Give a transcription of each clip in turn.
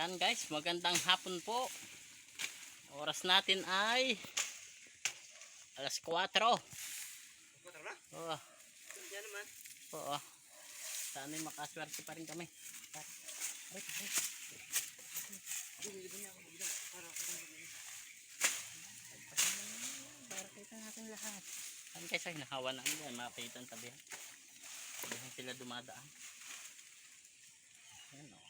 Yan guys, magandang hapon po. Oras natin ay alas 4. Patro na? Oo. Yan naman. Oo. Sana ay makaswerte pa rin kami. Aray, aray. Para kita natin lahat. Saan kayo sa hinahawa namin yan? Makakita ang tabi. Diyan sila dumadaan. Yan o.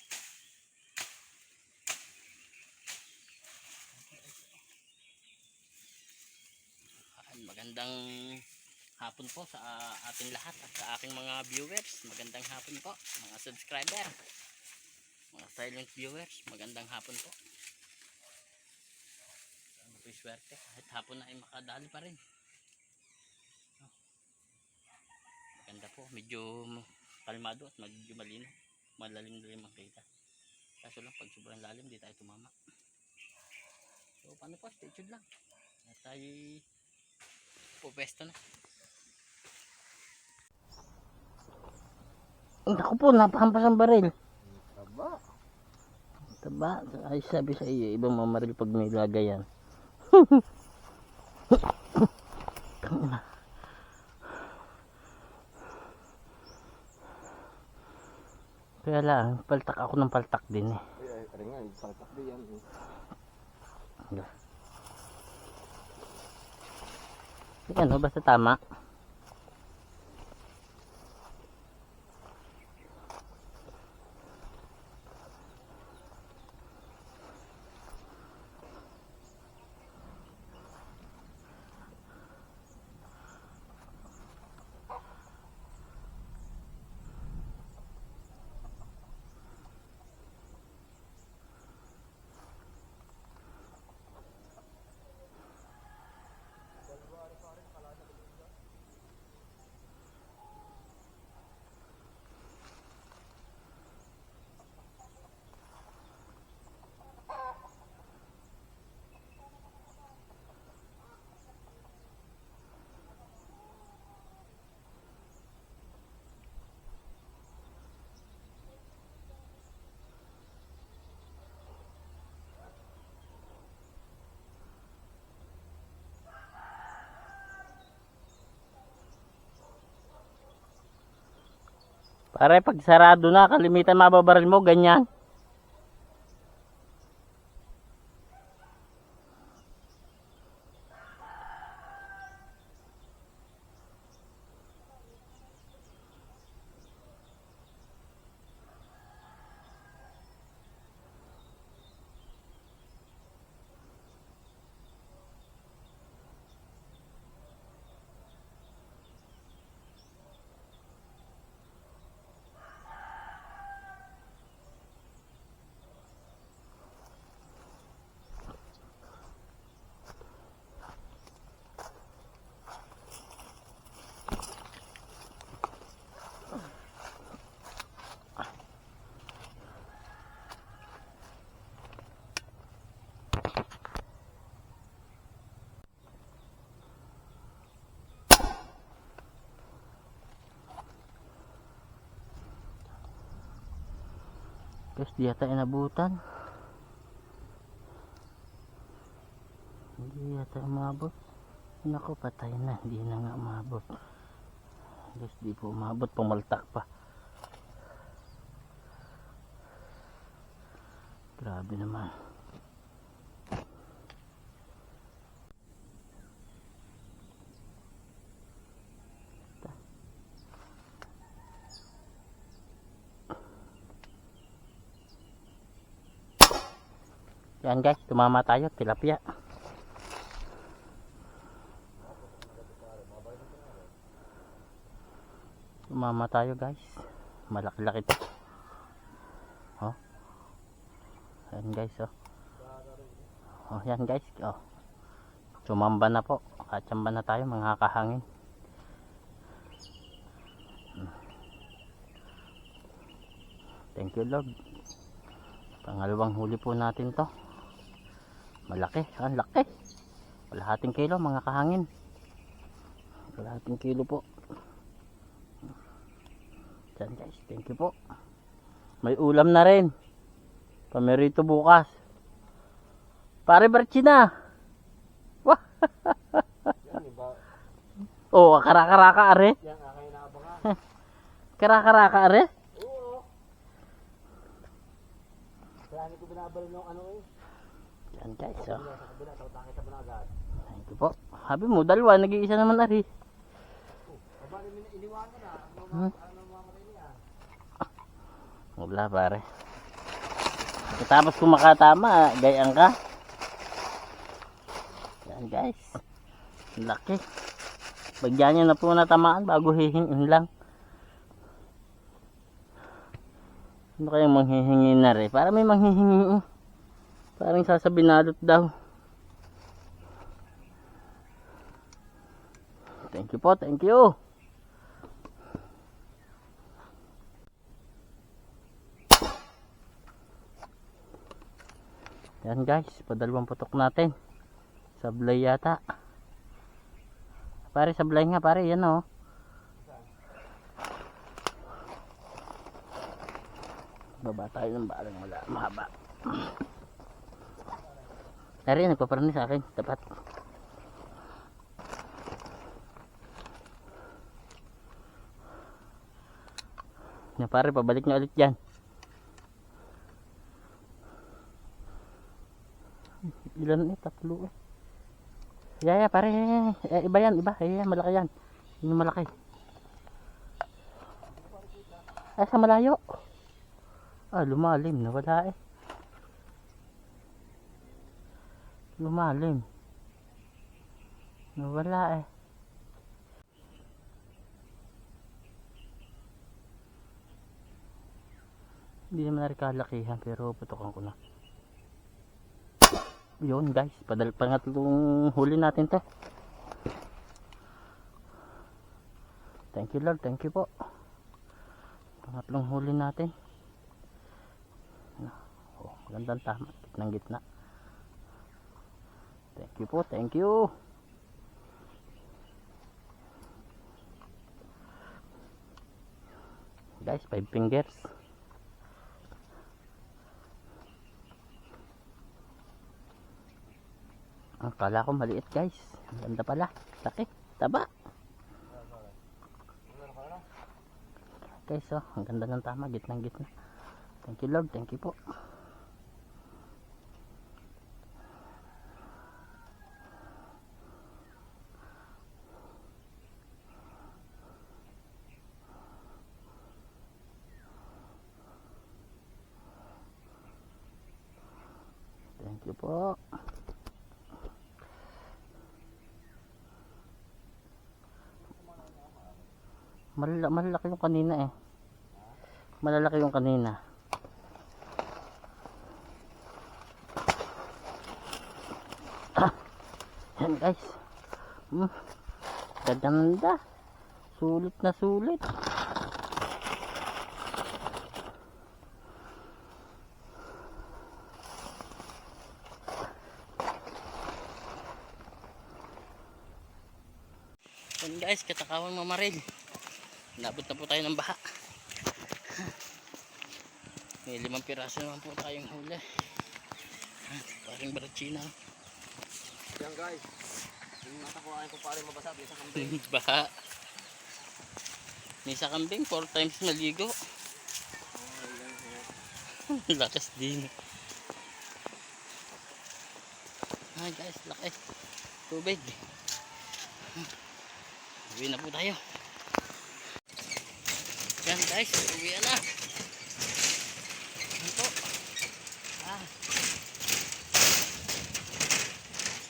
Ayan, magandang hapon po sa ah, ating lahat at sa aking mga viewers. Magandang hapon po, mga subscriber. Mga silent viewers, magandang hapon po. Ano po swerte? Kahit hapon na ay makadali pa rin. Maganda po, medyo kalmado at medyo malino. Malalim-lalim ang kita. Kaso lang, pag sobrang lalim, di tayo tumama. So, paano po? Stay tuned lang. At tayo pupesto na. Naku po, napahampas ang baril. Taba. Taba, ay sabi sa iyo, ibang mamaril pag may lagay yan. Kaya lang, paltak ako ng paltak din eh. Ay, ay, ay nga, saltak din yan. eh. Ano, basta tama. Pare, pag sarado na, kalimitan mababaril mo, ganyan. Tapos di yata inabutan. Hindi yata umabot. Naku, patay na. Hindi na nga umabot. Tapos di po umabot. Pumaltak pa. Grabe naman. Yan guys, tumama tayo. Tilapia. Tumama tayo guys. Malaki-laki to. Oh. Yan guys oh. Oh, yan guys. Oh. Tumamba na po. Katsamba na tayo mga kahangin. Thank you Lord. Pangalawang huli po natin to. Malaki. Ang laki. Kalahating kilo mga kahangin. Kalahating kilo po. Yan guys. Thank you po. May ulam na rin. Pamerito bukas. Pare Barchina. Wah. Oh, karaka-raka are. Karaka-raka are. Oo. Kaya ko binabal yung eh. Yan guys, oh. Agad. Thank you po. Sabi mo, dalawa, nag-iisa naman ari. Hmm? Wala pare. Tapos kung makatama, gayang ka. Yan guys. Laki. Bagyan nyo na po natamaan bago hihingin lang. Ano kayang manghihingi na rin? Para may manghihingi. Parang sasabinalot daw. Thank you po, thank you. Yan guys, padalawang putok natin. Sablay yata. Pare, sablay nga pare, yan oh. Baba tayo ng balang wala, mahaba. Pare, nagpaparani sa akin, tapat. Na pare, pabalik na ulit yan. Ilan eh? Tatlo eh. Yeah, yeah, pare. Eh, iba yan, iba. Eh, malaki yan. Yung malaki. Eh, sa malayo. Ah, lumalim. Nawala eh. Lumalim. Nawala eh. Hindi naman nakakalakihan pero putokan ko na. Yun guys. Padal pangatlong huli natin to. Thank you lord. Thank you po. Pangatlong huli natin. Oh, magandang tama. Gitnang gitna thank you po thank you guys five fingers Ang kala ko maliit guys. Ganda pala. Laki. Taba. Guys oh, ang ganda ng tama. Gitnang gitna. Thank you Lord. Thank you po. Thank you po. Malala malalaki yung kanina eh. Malalaki yung kanina. Ah, yan guys. Hmm. Gaganda. Sulit na sulit. Yan guys, katakawan mamaril. Nabot na po tayo ng baha. May limang piraso naman po tayong huli. Paring barachina. Yan guys. Yung mata ko pare mabasa. Bisa kambing. baha. May sa kambing, four times maligo. Lakas din. Ay guys, laki. Tubig. Uwi na po tayo. Yan guys, uwi na. Yan po. Ah.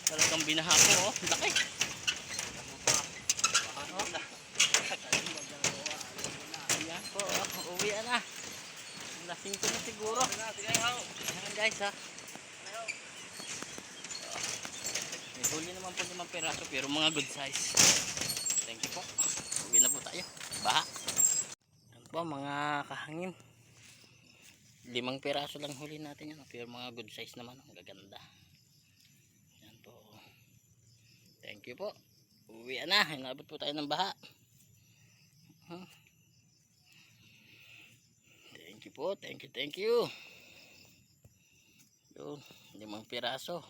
Talagang binaha ko oh. Laki. Ayan po, oh. uwi na. Lasing ko na siguro. Ayan guys ha. May huli naman po limang piraso pero mga good size. Thank you po. Uwi na po tayo. Baha. Yan po mga kahangin. Limang piraso lang huli natin yan. Pero mga good size naman. Ang gaganda. Yan po. Thank you po. Uwi na. Inabot po tayo ng baha. Hmm. Thank you po. Thank you. Thank you. Yun, limang piraso.